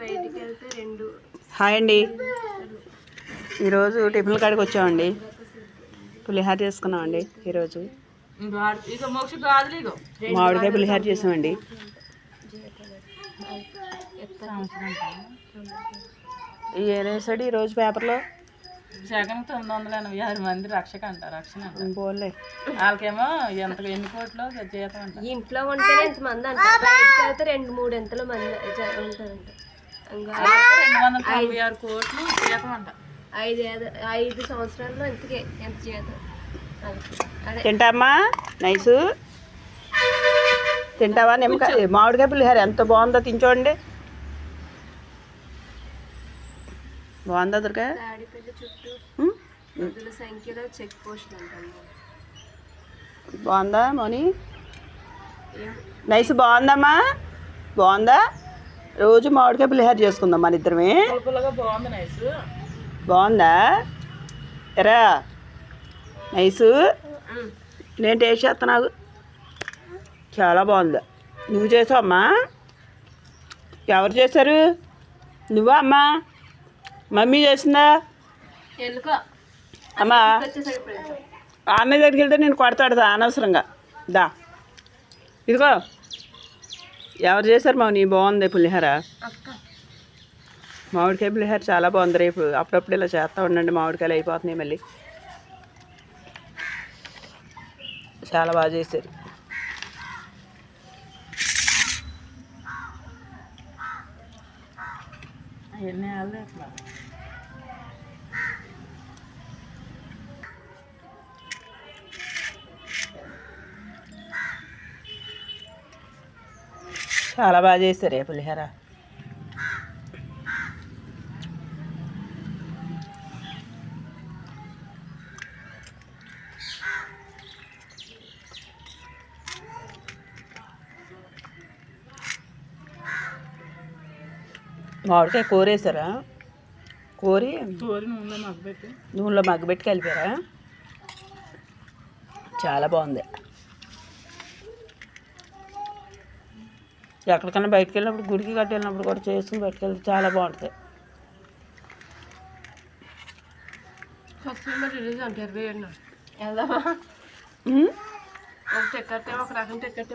బయటికి వెళ్తే రెండు. హాయ్ అండి. ఈరోజు టిఫిన్ కాడికి వచ్చామండి. పులిహార చేసుకున్నామండి ఈరోజు. మామిడికాయ పులిహార చేసామండి. ఏం వేసాడు ఈరోజు పేపర్లో? జగన్ తొమ్మిది వందల ఎనభై ఆరు మంది రక్షక అంట రక్షణ పోలే వాళ్ళకేమో ఎంత ఎన్ని కోట్లు జీతం అంట. ఇంట్లో ఉంటేనే ఎంతమంది అంట? రెండు మూడు ఎంతలో మంది ఉంటారంట. రెండు వందల తొంభై ఆరు కోట్లు జీతం అంట. ఐదు సంవత్సరాల్లో ఎంత అదే. తింటామా నైసు. తింటావా? నిమ్మకాయ మామిడికాయ పులిహార ఎంత బాగుందో తించోండి బాగుందా అంటాను బాగుందా మోని? నైస్ బాగుందమ్మా? బాగుందా? రోజు మామిడికాయ పులిహార చేసుకుందాం మన ఇద్దరమే. బాగుంది నైస్. బాగుందా? ఎరా. నైసు. నేను టేస్ట్ చేస్తున్నావు చాలా బాగుంది. నువ్వు చేసావమ్మా? ఎవరు చేశారు? నువ్వా అమ్మా? మమ్మీ చేసిందా? అమ్మా. అన్నయ్య దగ్గరికి వెళ్తే నేను కొడతాడు అనవసరంగా. దా. ఇదిగో. ఎవరు చేశారు మా నీ బాగుంది పులిహార. మామిడికాయ పులిహార చాలా బాగుంది రేపు. అప్పుడప్పుడు ఇలా చేస్తూ ఉండండి మామిడికాయలు అయిపోతున్నాయి మళ్ళీ. చాలా బాగా చేశారు. అవన్నీ చాలా బాగా చేశారు ఏ పులిహార. మామిడికాయ కూరేసారా కోరి తోరి నూనెలో మగ్గబెట్టి. నూనెలో మగ్గబెట్టి కలిపారా? చాలా బాగుంది. ఎక్కడికైనా బయటకు వెళ్ళినప్పుడు గుడికి గట్టి వెళ్ళినప్పుడు కూడా చేసుకుని బయటకు వెళ్తే చాలా బాగుంటుంది? ఒక టికెట్ ఒక రకం టికెట్